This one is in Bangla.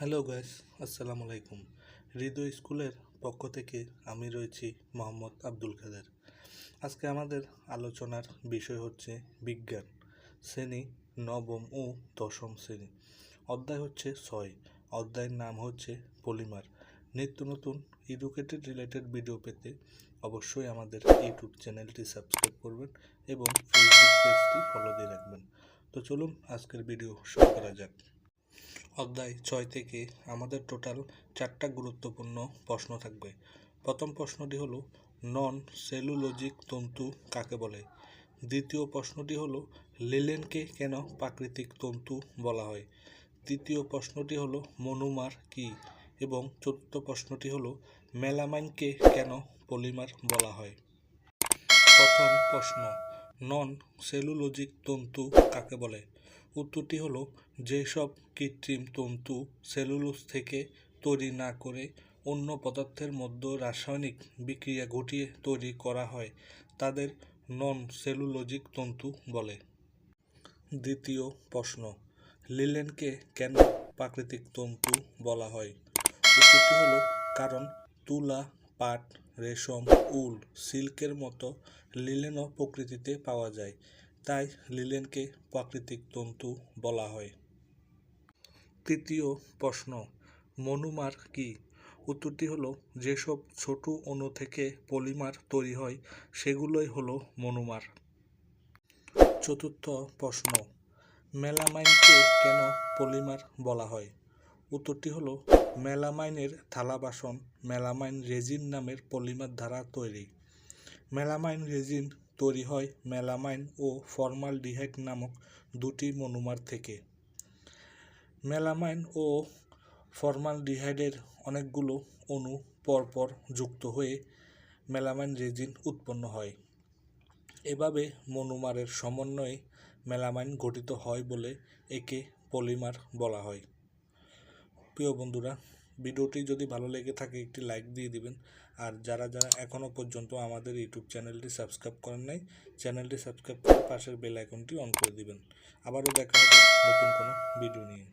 হ্যালো গাইস, আসসালামু আলাইকুম। হৃদয় স্কুলের পক্ষ থেকে আমি রয়েছি মোহাম্মদ আব্দুল কাদের। আজকে আমাদের আলোচনার বিষয় হচ্ছে বিজ্ঞান, শ্রেণি নবম ও দশম শ্রেণি। অধ্যায় হচ্ছে ছয়, অধ্যায়ের নাম হচ্ছে পলিমার। নিত্য নতুন এডুকেটেড রিলেটেড ভিডিও পেতে অবশ্যই আমাদের ইউটিউব চ্যানেলটি সাবস্ক্রাইব করবেন এবং ফেসবুক পেজটি ফলো দিয়ে রাখবেন। তো চলুন আজকের ভিডিও শুরু করা যাক। অধ্যায় ছয় থেকে আমাদের টোটাল চারটা গুরুত্বপূর্ণ প্রশ্ন থাকবে। প্রথম প্রশ্নটি হলো নন সেলুলজিক তন্তু কাকে বলে? দ্বিতীয় প্রশ্নটি হলো, লিলেনকে কেন প্রাকৃতিক তন্তু বলা হয়? তৃতীয় প্রশ্নটি হলো, মনোমার কি? এবং চতুর্থ প্রশ্নটি হলো, মেলামাইনকে কেন পলিমার বলা হয়? প্রথম প্রশ্ন নন সেলুলজিক তন্তু কাকে বলে? উত্তরটি হলো, যেসব কৃত্রিম তন্তু সেলুলোজ থেকে তৈরি না করে অন্য পদার্থের মধ্যে রাসায়নিক বিক্রিয়া ঘটিয়ে তৈরি করা হয়, তাদের নন সেলুলজিক তন্তু বলে। দ্বিতীয় প্রশ্ন, লিলেনকে কেন প্রাকৃতিক তন্তু বলা হয়? উত্তরটি হলো, কারণ তুলা, পাট, রেশম, উল, সিল্কের মতো লিলেনও প্রকৃতিতে পাওয়া যায়। তাই লিলেনকে প্রাকৃতিক তন্তু বলা হয়। তৃতীয় প্রশ্ন, মনুমার কি? উত্তরটি হলো, যেসব ছোট অণু থেকে পলিমার তৈরি হয়, সেগুলোই হলো মনুমার। চতুর্থ প্রশ্ন, মেলামাইনকে কেন পলিমার বলা হয়? উত্তরটি হলো, মেলামাইনের থালা বাসন মেলামাইন রেজিন নামের পলিমার দ্বারা তৈরি। মেলামাইন রেজিন তৈরি হয় মেলামাইন ও ফর্মালডিহাইড নামক দুটি মনোমার থেকে। মেলামাইন ও ফর্মালডিহাইডের অনেকগুলো অণু পরপর যুক্ত হয়ে মেলামাইন রেজিন উৎপন্ন হয়। এভাবে মনোমারের সমন্বয়ে মেলামাইন গঠিত হয় বলে একে পলিমার বলা হয়। প্রিয় বন্ধুরা ভিডিওটি যদি ভালো লেগে থাকে একটি লাইক দিয়ে দিবেন। আর যারা যারা এখনও পর্যন্ত আমাদের ইউটিউব চ্যানেলটি সাবস্ক্রাইব করেন নাই, চ্যানেলটি সাবস্ক্রাইব করে পাশের বেল আইকনটি অন করে দিবেন। আবারও দেখা হবে নতুন কোনো ভিডিও নিয়ে।